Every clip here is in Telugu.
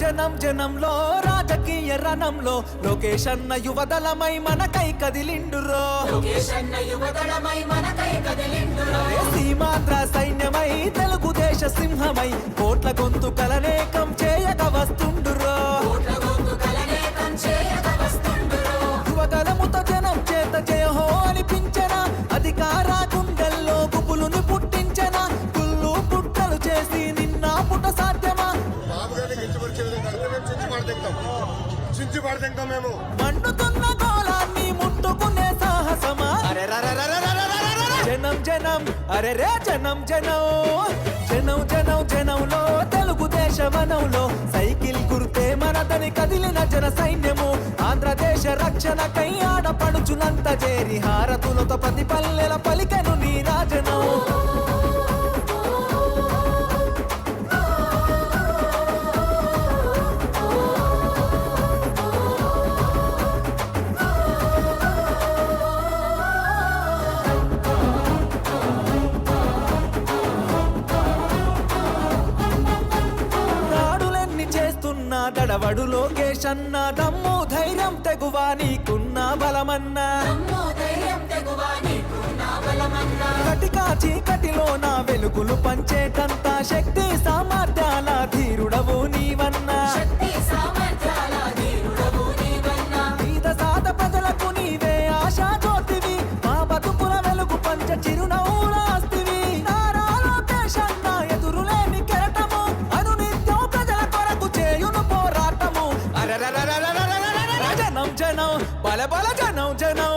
జనం జనంలో రాజకీయ రణంలో లోకేష్ అన్న యువదళమై మనకై కదిలిండురో. సీమాంధ్ర సైన్యమై తెలుగుదేశ సింహమై కోట్ల గొంతు చించి పడతాం మేము మండుతున్న గోళాన్ని ముట్టుకునే సాహసమా? జనం జనం అరే రే జనం జనం. జనం జనం జనంలో తెలుగుదేశ వనంలో సైకిల్ గుర్తే మనదని కదిలిన జన సైన్యము. ఆంధ్రదేశ రక్షణకై ఆడపడుచునంత చేరి హారతులతో ప్రతి పల్లెల పలికెను నీ దడవడు లోకేష్ అన్న దమ్ము ధైర్యం తెగువా నీకున్న బలమన్నా. కటికా చీకటిలో నా వెలుగులు పంచేటంత శక్తి సామర్థ్యాల జనం జనం బల బల జనం జనం.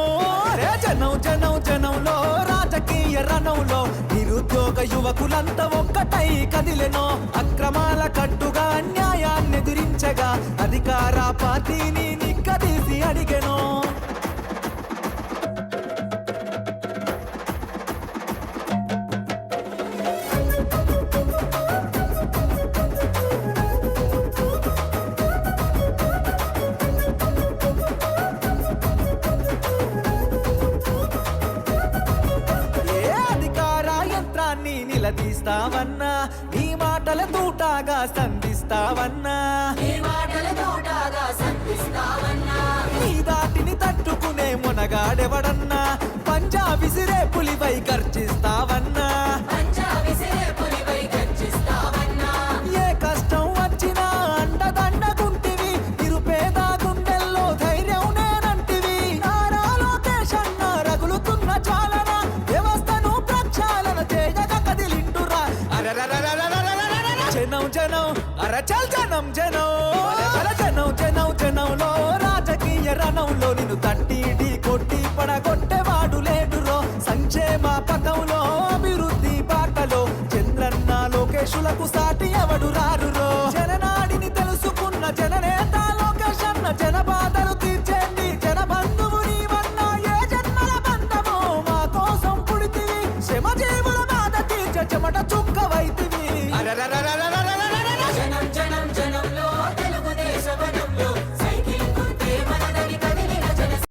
రే జనం జనం జనంలో రాజకీయ రణంలో నిరుద్యోగ యువకులంతా ఒక్కటై కదిలెనో. అక్రమాల కట్టుగా అన్యాయాన్ని ఎదిరించగా అధికార పార్టీని నిలదీస్తావన్నా నీ మాటల తూటాగా సంధిస్తావన్నా? నీ మాటల తోటగా సంధిస్తావన్నా? నీ దాటిని తట్టుకునే మునగాడెవడన్నా? పంజా విసిరే పులిపై గర్జిస్తావన్నా జనం అరచల్ జనం జనం. జనం జనం జనంలో రాజకీయ రణంలో నిన్ను తట్టి కొట్టి పడగొట్టేవాడు లేడురో. సంక్షేమ పథంలో అభివృద్ధి బాటలో చంద్రన్న లోకేశులకు సా